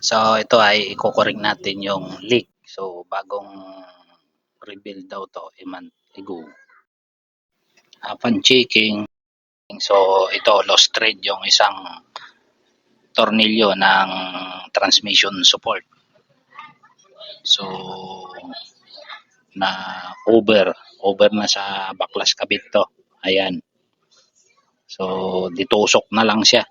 So ito ay ikukuring natin yung leak. So bagong rebuild daw to a month ago. Upon checking, so ito lost thread yung isang tornilyo ng transmission support. So na over, over na sa baklas kabit to. Ayan. So ditusok na lang siya.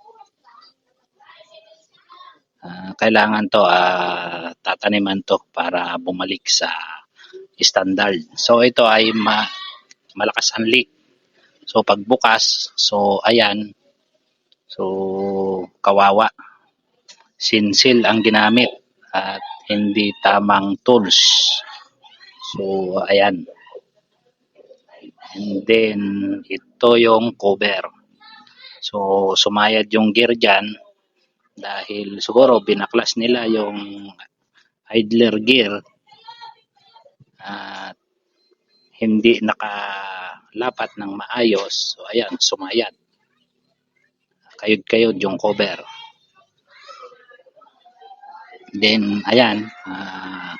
Ah, kailangan to ah, tataniman to para bumalik sa standard. So ito ay ma malakas ang leak. So pagbukas, so ayan. So kawawa. Sinsil ang ginamit at hindi tamang tools. So ayan. And then ito yung cover. So sumayad yung gear dyan dahil siguro binaklas nila yung idler gear at hindi nakalapat ng maayos. So ayan, sumayad. Kayod-kayod yung cover. Then ayan, ah,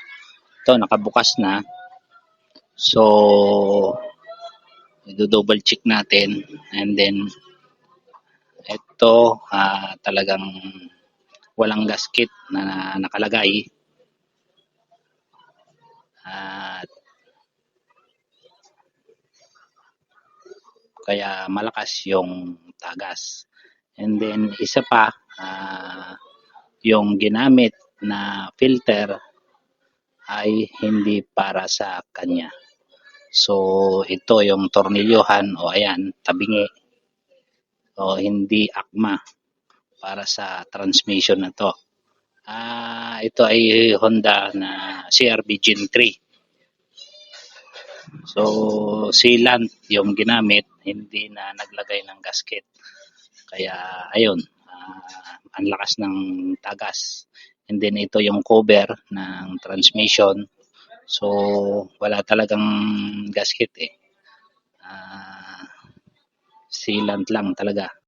ito nakabukas na. So i-double check natin and then ito ah, talagang walang gasket na nakalagay. At kaya malakas yung tagas. And then isa pa ah, yung ginamit na filter ay hindi para sa kanya. So ito yung tornilyohan o ayan tabingi. O hindi akma para sa transmission na to. Ah, ito ay Honda na CRV Gen 3. So, sealant yung ginamit, hindi na naglagay ng gasket. Kaya, ayun, ah, ang lakas ng tagas. And then, ito yung cover ng transmission. So, wala talagang gasket eh. Ah, sealant lang talaga.